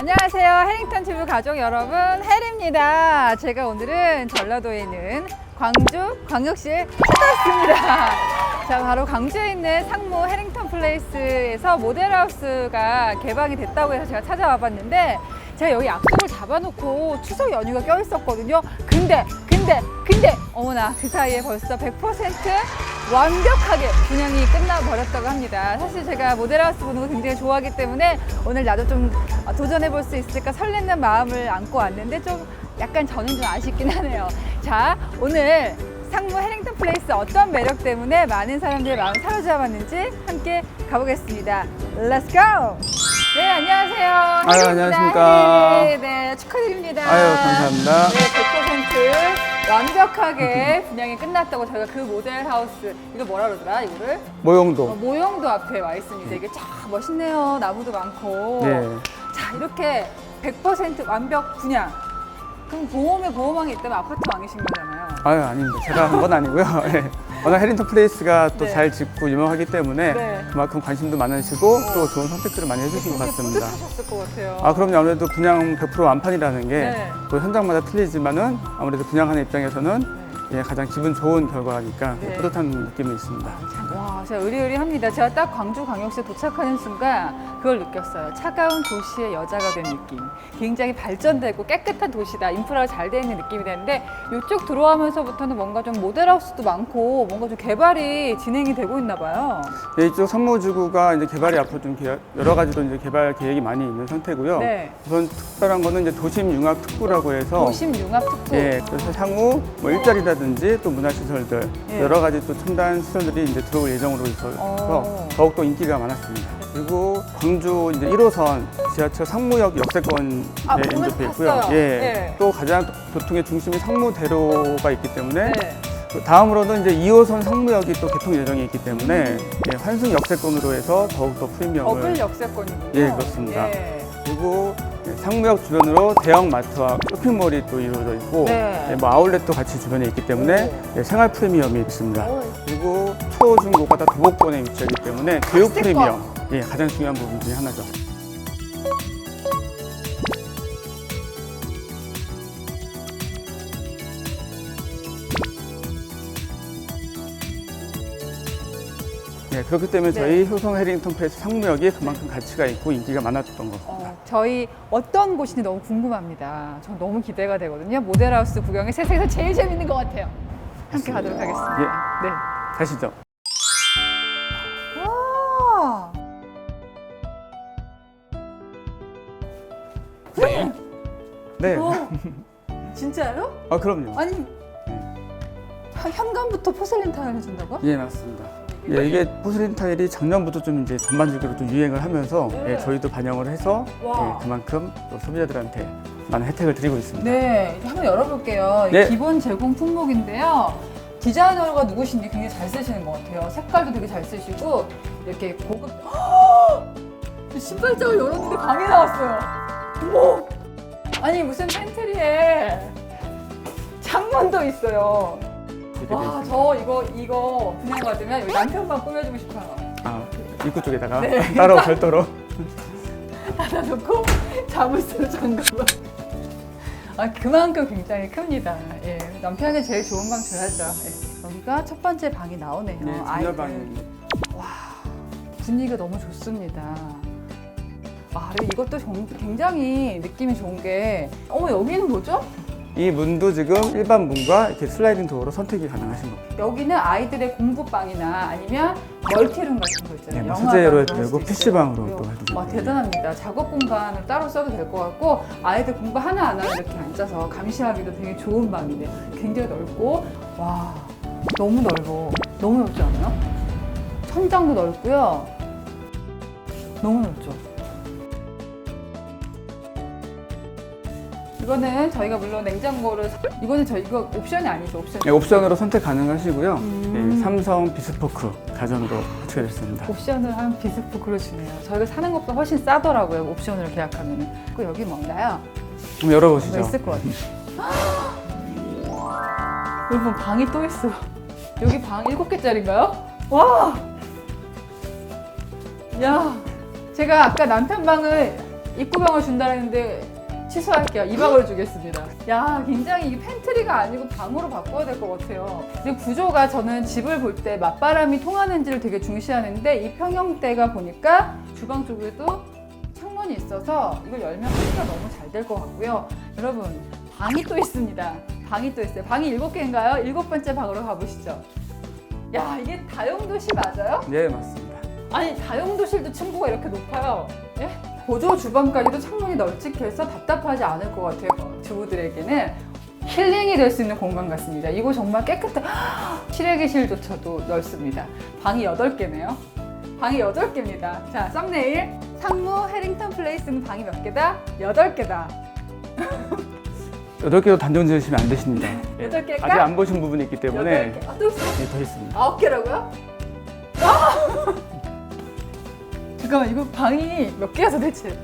안녕하세요. 해링턴 튜브 가족 여러분, 해리입니다. 제가 오늘은 전라도에 있는 광주 광역시에 찾아왔습니다. 자, 바로 광주에 있는 상무 해링턴 플레이스에서 모델하우스가 개방이 됐다고 해서 제가 찾아와 봤는데 제가 여기 약속을 잡아놓고 추석 연휴가 껴있었거든요. 근데, 근데, 근데, 어머나, 그 사이에 벌써 100% 완벽하게 분양이 끝나버렸다고 합니다. 사실 제가 모델하우스 보는 거 굉장히 좋아하기 때문에 오늘 나도 좀 도전해 볼 수 있을까 설레는 마음을 안고 왔는데 좀 약간 저는 좀 아쉽긴 하네요. 자, 오늘 상무 해링턴 플레이스 어떤 매력 때문에 많은 사람들의 마음을 사로잡았는지 함께 가보겠습니다. Let's go! 네, 안녕하세요. 아유, 해리입니다. 안녕하십니까. 해리. 네, 축하드립니다. 아유, 감사합니다. 네, 100% 완벽하게 분양이 끝났다고 저희가 그 모델 하우스 이거 뭐라 그러더라 이거를 어, 모형도. 모형도 앞에 와 있습니다. 이게 참 멋있네요. 나무도 많고. 네. 자 이렇게 100% 완벽 분양. 그럼 보험에 보험왕이 있다면 아파트 왕이신 거잖아요. 아유, 아닙니다. 제가 한 건 아니고요. 예. 워낙 해링턴 플레이스가 또 네. 잘 짓고 유명하기 때문에 네. 그만큼 관심도 많으시고 또 좋은 선택들을 많이 해주신 것 같습니다. 뿌듯하셨을 것 같아요. 아, 그럼요. 아무래도 분양 100% 완판이라는 게 네. 또 현장마다 틀리지만은 아무래도 분양하는 입장에서는 예, 가장 기분 좋은 결과니까 네. 뿌듯한 느낌이 있습니다. 참, 와, 제가 의리의리합니다. 제가 딱 광주 광역시에 도착하는 순간 그걸 느꼈어요. 차가운 도시의 여자가 된 느낌. 굉장히 발전되고 깨끗한 도시다. 인프라가 잘돼 있는 느낌이 되는데 이쪽 들어오면서부터는 뭔가 좀 모델하우스도 많고 뭔가 좀 개발이 진행이 되고 있나 봐요. 예, 이쪽 상무지구가 이제 개발이 앞으로 좀 개- 여러 가지로 이제 개발 계획이 많이 있는 상태고요. 네. 우선 특별한 거는 이제 도심 융합 특구라고 해서 도심 융합 특구. 예, 그래서 향후 뭐 일자리 라든지 또 문화시설들 예. 여러 가지 또 첨단 시설들이 이제 들어올 예정으로 있어서 어. 더욱더 인기가 많았습니다. 그리고 광주 이제 1호선 지하철 상무역 역세권 아, 에 인접해 있고요. 예. 예. 또 가장 교통의 중심이 상무대로가 있기 때문에 네. 그 다음으로는 이제 2호선 상무역이 또 개통 예정이 있기 때문에 예, 환승 역세권으로 해서 더욱더 프리미엄을 역세권이군요. 예, 그렇습니다. 예. 그리고 예, 상무역 주변으로 대형 마트와 쇼핑몰이 또 이루어져 있고 네. 예, 뭐 아울렛도 같이 주변에 있기 때문에 예, 생활 프리미엄이 있습니다. 어, 그리고 초, 중, 고가 다 도보권에 위치하기 때문에 교육 학습권. 프리미엄 예, 가장 중요한 부분 중에 하나죠. 네, 그렇기 때문에 네. 저희 효성 해링턴 플레이스 상무역이 그만큼 가치가 있고 인기가 많았던 것 같습니다. 어, 저희 어떤 곳인지 너무 궁금합니다. 전 너무 기대가 되거든요. 모델하우스 구경이 세상에서 제일 재밌는 것 같아요. 함께 가도록 하겠습니다. 예. 네. 가시죠. 와. 네. 어, 진짜요? 아, 그럼요. 아니 현- 현관부터 포슬린 타일 해준다고? 예, 맞습니다. 예, 이게 포슬린 타일이 작년부터 좀 이제 전반적으로 좀 유행을 하면서 네. 예, 저희도 반영을 해서 와. 예, 그만큼 또 소비자들한테 많은 혜택을 드리고 있습니다. 네, 한번 열어볼게요. 네. 기본 제공 품목인데요. 디자이너가 누구신지 굉장히 잘 쓰시는 것 같아요. 색깔도 되게 잘 쓰시고 이렇게 고급. 신발장을 열었는데 방이 나왔어요. 어머! 아니 무슨 팬트리에 창문도 있어요. 이렇게 돼 와, 있습니다. 저 이거 이거 분양 받으면 여기 남편방 꾸며주고 싶어요. 아, 입구 쪽에다가 네. 따로 별도로. 닫아놓고 자물쇠로 잠그고. 아, 그만큼 굉장히 큽니다. 예, 남편이 제일 좋은 방 줘야죠. 예. 여기가 첫 번째 방이 나오네요. 네, 아이들. 자녀방이 분위기가 너무 좋습니다. 아, 그리고 이것도 정- 굉장히 느낌이 좋은 게, 어머, 여기는 뭐죠? 이 문도 지금 일반 문과 이렇게 슬라이딩 도어로 선택이 가능하신 겁니다. 여기는 아이들의 공부방이나 아니면 멀티룸 같은 거 있잖아요. 네, 뭐 영화관 수제로 그런 해도 되고 수도 PC방으로. 또 해도 되고. 와, 대단합니다. 작업 공간을 따로 써도 될 것 같고 아이들 공부 하나 하나 이렇게 앉아서 감시하기도 되게 좋은 방이네요. 굉장히 넓고 와 너무 넓어. 너무 넓지 않아요? 천장도 넓고요. 너무 넓죠. 이거는 저희가 물론 냉장고를 사- 이거는 저 이거 옵션이 아니죠 옵션. 네, 옵션으로 선택 가능하시고요. 음. 예, 삼성 비스포크 가전으로 합체가 됐습니다. 옵션을 한 비스포크로 주네요. 저희가 사는 것보다 훨씬 싸더라고요. 옵션으로 계약하면. 그 여기 뭔가요? 한번 열어보시죠. 있을 것 같아요. 여러분 방이 또 있어. 여기 방 일곱 개짜리인가요? 와. 야, 제가 아까 남편 방을 입구방을 준다는데 취소할게요. 2박을 주겠습니다. 야, 굉장히 이게 팬트리가 아니고 방으로 바꿔야 될 것 같아요. 지금 구조가 저는 집을 볼 때 맞바람이 통하는지를 되게 중시하는데 이 평형대가 보니까 주방 쪽에도 창문이 있어서 이걸 열면 소리가 너무 잘 될 것 같고요. 여러분, 방이 또 있습니다. 방이 또 있어요. 방이 일곱 개인가요? 일곱 번째 방으로 가보시죠. 야, 이게 다용도실 맞아요? 네, 맞습니다. 아니 다용도실도 층고가 이렇게 높아요. 예? 보조 주방까지도 창문이 널찍해서 답답하지 않을 것 같아요. 주부들에게는 힐링이 될 수 있는 공간 같습니다. 이거 정말 깨끗해. 실외기실조차도 넓습니다. 방이 8개네요. 방이 8개입니다. 자, 썸네일. 상무 해링턴 플레이스는 방이 몇 개다? 8개다. 여덟 개도 단정 지으시면 안 되십니다. 예, 여덟 개일까? 아직 안 보신 부분이 있기 때문에 8개. 아, 또 있어. 예, 더 있습니다. 아홉 개라고요? 아! 잠깐만 이거 방이 몇 개야 도대체?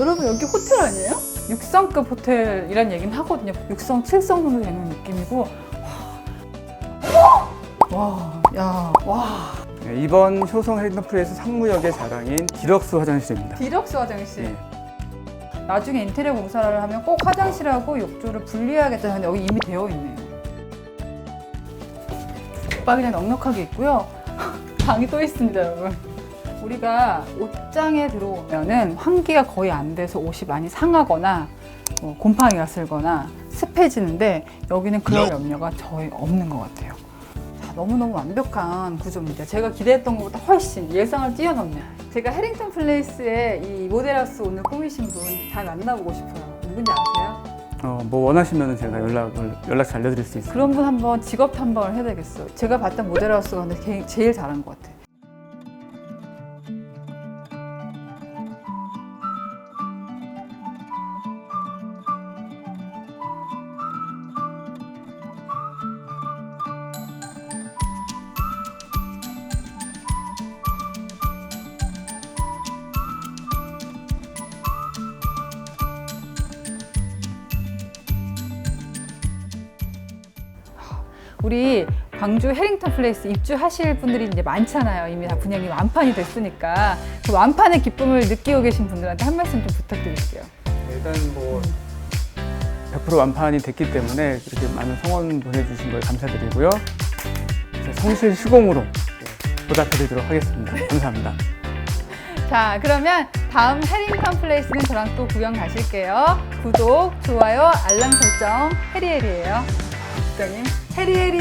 여러분 여기 호텔 아니에요? 6성급 호텔이란 얘기는 하거든요. 6성, 7성 정도 되는 느낌이고 와, 와, 야, 와. 네, 이번 효성 플레이스 상무역의 자랑인 디럭스 화장실입니다. 디럭스 화장실. 예. 나중에 인테리어 공사를 하면 꼭 화장실하고 욕조를 분리해야겠다 하는데 여기 이미 되어 있네요. 방이 넉넉하게 있고요. 방이 또 있습니다, 여러분. 우리가 옷장에 들어오면은 환기가 거의 안 돼서 옷이 많이 상하거나 뭐 곰팡이가 쓸거나 습해지는데 여기는 그럴 염려가 거의 없는 것 같아요. 자, 너무너무 완벽한 구조입니다. 제가 기대했던 것보다 훨씬 예상을 뛰어넘네요. 제가 해링턴 플레이스에 이 모델하우스 오늘 꾸미신 분잘 만나보고 싶어요. 누군지 아세요? 어, 뭐 원하시면 제가 연락을 연락처 알려드릴 수 있습니다. 그런 분 한번 직업 탐방을 해야 되겠어요. 제가 봤던 모델하우스가 근데 개- 제일 잘한 것 같아요. 우리 광주 해링턴 플레이스 입주하실 분들이 이제 많잖아요. 이미 다 분양이 완판이 됐으니까 그 완판의 기쁨을 느끼고 계신 분들한테 한 말씀 좀 부탁드릴게요. 일단 뭐 100% 완판이 됐기 때문에 이렇게 많은 성원 보내주신 걸 감사드리고요. 성실 시공으로 네, 보답해드리도록 하겠습니다. 감사합니다. 자, 그러면 다음 해링턴 플레이스는 저랑 또 구경 가실게요. 구독, 좋아요, 알람 설정 해리해리예요. 국장님 해리해리.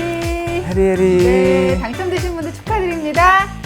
해리해리. 네, 당첨되신 분들 축하드립니다.